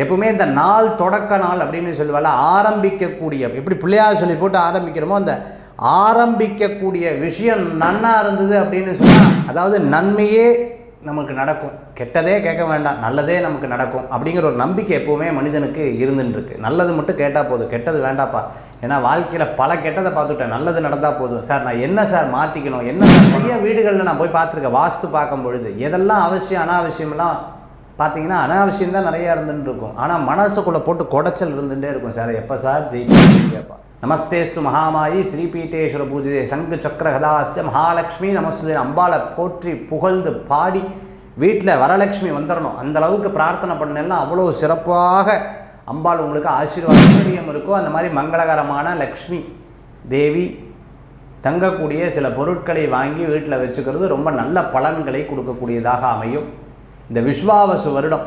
எப்பவுமே இந்த நாள் தொடக்க நாள் அப்படின்னு சொல்லுவாள் ஆரம்பிக்கக்கூடிய எப்படி பிள்ளையார் சொல்லி போட்டு ஆரம்பிக்கிறோமோ அந்த ஆரம்பிக்கக்கூடிய விஷயம் நன்னா இருந்தது அப்படின்னு சொன்னால் அதாவது நன்மையே நமக்கு நடக்கும். கெட்டதே கேட்க வேண்டாம் நல்லதே நமக்கு நடக்கும் அப்படிங்கிற ஒரு நம்பிக்கை எப்போவுமே மனிதனுக்கு இருந்துட்டுருக்கு. நல்லது மட்டும் கேட்டால் போதும் கெட்டது வேண்டாப்பா. ஏன்னா வாழ்க்கையில் பல கெட்டதை பார்த்துட்டேன் நல்லது நடந்தால் போதும். சார் நான் என்ன சார் மாற்றிக்கணும் என்ன சார்? நிறைய வீடுகளில் நான் போய் பார்த்துருக்கேன் வாஸ்து பார்க்கும் பொழுது. எதெல்லாம் அவசியம் அனாவசியம்லாம் பார்த்தீங்கன்னா அனாவசியம் தான் நிறையா இருந்துட்டு இருக்கும். ஆனால் மனசுக்குள்ளே போட்டு குடைச்சல் இருந்துகிட்டே இருக்கும். சார் எப்போ சார் ஜெயிப்பேன் கேட்பான். நமஸ்தேஸ்து மகாமாயி ஸ்ரீபீட்டேஸ்வர பூஜை சங்கு சக்கர கதாசிய மகாலட்சுமி நமஸ்துதே அம்பாளை போற்றி புகழ்ந்து பாடி வீட்டில் வரலட்சுமி வந்துடணும் அந்த அளவுக்கு பிரார்த்தனை பண்ணலாம் அவ்வளோ சிறப்பாக அம்பாள் உங்களுக்கு ஆசீர்வாதம் இருக்கோ அந்த மாதிரி மங்களகரமான லக்ஷ்மி தேவி தங்கக்கூடிய சில பொருட்களை வாங்கி வீட்டில் வச்சுக்கிறது ரொம்ப நல்ல பலன்களை கொடுக்கக்கூடியதாக அமையும். இந்த விஸ்வாவசு வருடம்.